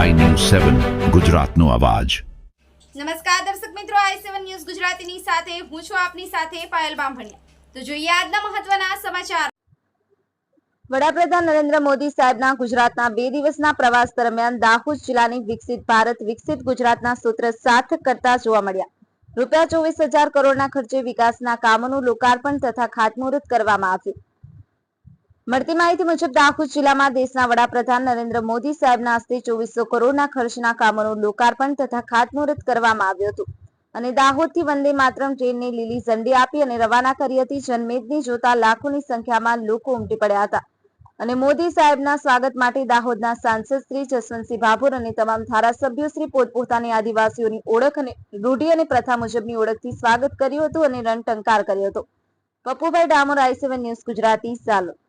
સેવન ગુજરાતનો અવાજ. નમસ્કાર દર્શક મિત્રો આઈ સેવન ન્યૂઝ ગુજરાતીની સાથે હું છું આપની સાથે પાયલ બામભણિયા. તો જોઈએ આજના મહત્વના સમાચાર. વડાપ્રધાન નરેન્દ્ર મોદી સાહેબના ગુજરાતના બે દિવસના પ્રવાસ દરમિયાન દાહોદ જિલ્લાની વિકસિત ભારત વિકસિત ગુજરાતના સૂત્ર સાર્થક કરતા જોવા મળ્યા. રૂપિયા ચોવીસ હજાર કરોડના ખર્ચે વિકાસના કામોનું લોકાર્પણ તથા ખાતમુહૂર્ત કરવામાં આવ્યું. મળતી માહિતી મુજબ દાહોદ જિલ્લામાં દેશના વડાપ્રધાન નરેન્દ્ર મોદી સાહેબના હસ્તે ચોવીસો કરોડના ખર્ચના કામોનું લોકાર્પણ તથા ખાતમુહૂર્ત કરવામાં આવ્યું હતું. અને દાહોદથી વંદે માતરમ ટ્રેનને લીલી ઝંડી આપી અને રવાના કરી હતી. જનમેદની જોતા લાખોની સંખ્યામાં લોકો ઉમટી પડ્યા હતા. અને મોદી સાહેબના સ્વાગત માટે દાહોદના સાંસદ શ્રી જસવંતસિંહ ભાભોર અને તમામ ધારાસભ્યો શ્રી પોતપોતાની આદિવાસીઓની ઓળખ અને રૂઢિ અને પ્રથા મુજબની ઓળખથી સ્વાગત કર્યું હતું અને રણટંકાર કર્યો હતો. Pappubhai Damor I seven news Gujarati ચાલો